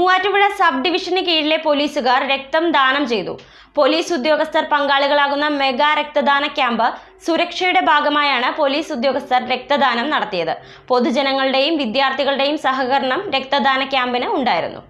Muvattupuzha sub ഡിവിഷന് കീഴിലെ പോലീസുകാർ രക്തം ദാനം ചെയ്തു. പോലീസ് ഉദ്യോഗസ്ഥർ പങ്കാളികളാകുന്ന മെഗാ രക്തദാന ക്യാമ്പ് സുരക്ഷയുടെ ഭാഗമായാണ് പോലീസ് ഉദ്യോഗസ്ഥർ രക്തദാനം നടത്തിയത്. പൊതുജനങ്ങളുടെയും വിദ്യാർത്ഥികളുടെയും സഹകരണം രക്തദാന ക്യാമ്പിന് ഉണ്ടായിരുന്നു.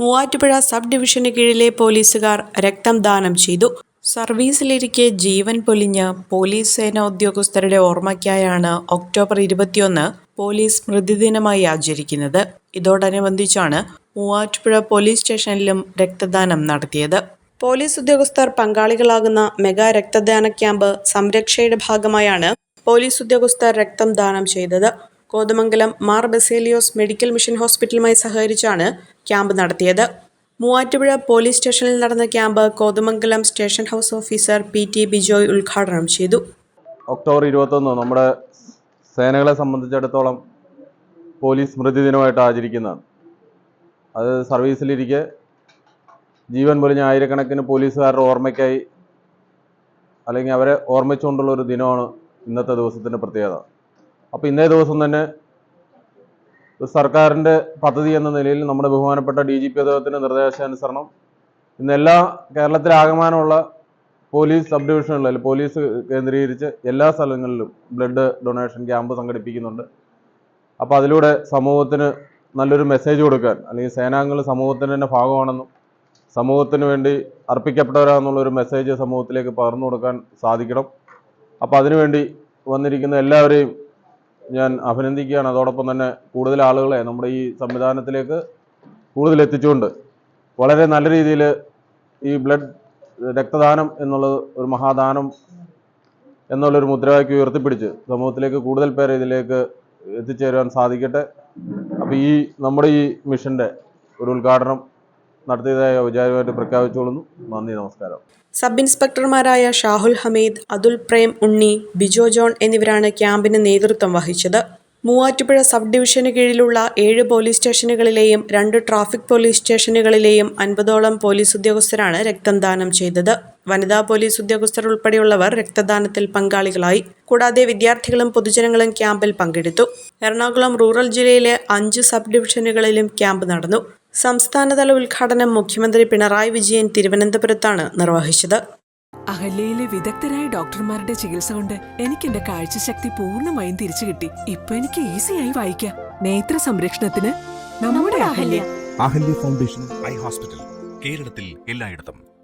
മൂവാറ്റുപുഴ സബ് ഡിവിഷന് കീഴിലെ പോലീസുകാർ രക്തം ദാനം ചെയ്തു. സർവീസിലിരിക്കെ ജീവൻ പൊലിഞ്ഞ് പോലീസ് സേന ഉദ്യോഗസ്ഥരുടെ ഓർമ്മയ്ക്കായാണ് ഒക്ടോബർ ഇരുപത്തിയൊന്ന് പോലീസ് സ്മൃതിദിനമായി ആചരിക്കുന്നത്. ഇതോടനുബന്ധിച്ചാണ് മൂവാറ്റുപുഴ പോലീസ് സ്റ്റേഷനിലും രക്തദാനം നടത്തിയത്. പോലീസ് ഉദ്യോഗസ്ഥർ പങ്കാളികളാകുന്ന മെഗാ രക്തദാന ക്യാമ്പ് സംരക്ഷയുടെ ഭാഗമായാണ് പോലീസ് ഉദ്യോഗസ്ഥർ രക്തം ദാനം ചെയ്തത്. കോതമംഗലം മാർ ബസേലിയോസ് മെഡിക്കൽ മിഷൻ ഹോസ്പിറ്റലുമായി സഹകരിച്ചാണ് ക്യാമ്പ് നടത്തിയത്. മൂവാറ്റുപുഴ പോലീസ് സ്റ്റേഷനിൽ നടന്ന camp Kothamangalam station house officer P T Bijoy ഉദ്ഘാടനം ചെയ്തു. ഒക്ടോബർ ഇരുപത്തൊന്ന് നമ്മുടെ സേനകളെ സംബന്ധിച്ചിടത്തോളം പോലീസ് സ്മൃതി ദിനമായിട്ട് ആചരിക്കുന്നതാണ്. അത് സർവീസിലിരിക്കെ ജീവൻ പൊലിഞ്ഞ ആയിരക്കണക്കിന് പോലീസുകാരുടെ ഓർമ്മയ്ക്കായി അല്ലെങ്കിൽ അവരെ ഓർമ്മിച്ചുകൊണ്ടുള്ള ഒരു ദിനമാണ് ഇന്നത്തെ ദിവസത്തിന്റെ പ്രത്യേകത. അപ്പോൾ ഇന്നേ ദിവസം തന്നെ സർക്കാരിന്റെ പദ്ധതി എന്ന നിലയിൽ നമ്മുടെ ബഹുമാനപ്പെട്ട ഡി ജി പി അദ്ദേഹത്തിന്റെ നിർദ്ദേശാനുസരണം ഇന്ന് എല്ലാ കേരളത്തിലാകമാനമുള്ള പോലീസ് സബ് ഡിവിഷനുകളിൽ പോലീസ് കേന്ദ്രീകരിച്ച് എല്ലാ സ്ഥലങ്ങളിലും ബ്ലഡ് ഡൊണേഷൻ ക്യാമ്പ് സംഘടിപ്പിക്കുന്നുണ്ട്. അപ്പോൾ അതിലൂടെ സമൂഹത്തിന് നല്ലൊരു മെസ്സേജ് കൊടുക്കാൻ അല്ലെങ്കിൽ സേനാംഗങ്ങൾ സമൂഹത്തിന്റെ തന്നെ ഭാഗമാണെന്നും സമൂഹത്തിന് വേണ്ടി അർപ്പിക്കപ്പെട്ടവരാണെന്നുള്ളൊരു മെസ്സേജ് സമൂഹത്തിലേക്ക് പകർന്നു കൊടുക്കാൻ സാധിക്കണം. അപ്പോൾ അതിനുവേണ്ടി വന്നിരിക്കുന്ന എല്ലാവരെയും ഞാൻ അഭിനന്ദിക്കുകയാണ്. അതോടൊപ്പം തന്നെ കൂടുതൽ ആളുകളെ നമ്മുടെ ഈ സംവിധാനത്തിലേക്ക് കൂടുതൽ എത്തിച്ചുകൊണ്ട് വളരെ നല്ല രീതിയിൽ ഈ ബ്ലഡ് രക്തദാനം എന്നുള്ളത് ഒരു മഹാദാനം എന്നുള്ളൊരു മുദ്രാവാക്യം ഉയർത്തിപ്പിടിച്ച് സമൂഹത്തിലേക്ക് കൂടുതൽ പേരെ ഇതിലേക്ക് എത്തിച്ചേരുവാൻ സാധിക്കട്ടെ. അപ്പോൾ ഈ നമ്മുടെ ഈ മിഷന്റെ ഒരു ഉദ്ഘാടനം നടത്തിയതായി ഔചാരികമായിട്ട് പ്രഖ്യാപിച്ചുകൊള്ളുന്നു. നന്ദി നമസ്കാരം. സബ് ഇൻസ്പെക്ടർമാരായ ഷാഹുൽ ഹമീദ് അതുൽ പ്രേം ഉണ്ണി ബിജോ ജോൺ എന്നിവരാണ് ക്യാമ്പിന് നേതൃത്വം വഹിച്ചത്. മൂവാറ്റുപുഴ സബ് ഡിവിഷന് കീഴിലുള്ള ഏഴ് പോലീസ് സ്റ്റേഷനുകളിലെയും രണ്ട് ട്രാഫിക് പോലീസ് സ്റ്റേഷനുകളിലെയും അൻപതോളം പോലീസ് ഉദ്യോഗസ്ഥരാണ് രക്തദാനം ചെയ്തത്. വനിതാ പോലീസ് ഉദ്യോഗസ്ഥർ ഉൾപ്പെടെയുള്ളവർ രക്തദാനത്തിൽ പങ്കാളികളായി. കൂടാതെ വിദ്യാർത്ഥികളും പൊതുജനങ്ങളും ക്യാമ്പിൽ പങ്കെടുത്തു. എറണാകുളം റൂറൽ ജില്ലയിലെ അഞ്ച് സബ് ഡിവിഷനുകളിലും ക്യാമ്പ് നടന്നു. സംസ്ഥാനതല ഉദ്ഘാടനം മുഖ്യമന്ത്രി പിണറായി വിജയൻ തിരുവനന്തപുരത്താണ് നിർവഹിച്ചത്. അഹല്യയിലെ വിദഗ്ധരായ ഡോക്ടർമാരുടെ ചികിത്സ കൊണ്ട് എനിക്ക് എന്റെ കാഴ്ചശക്തി പൂർണമായും തിരിച്ചു കിട്ടി. ഇപ്പൊ എനിക്ക് ഈസിയായി വായിക്കാം. നേത്ര സംരക്ഷണത്തിന് നമ്മുടെ Ahalya. Ahalya foundation eye hospital കേരളത്തിൽ എല്ലായിടത്തും.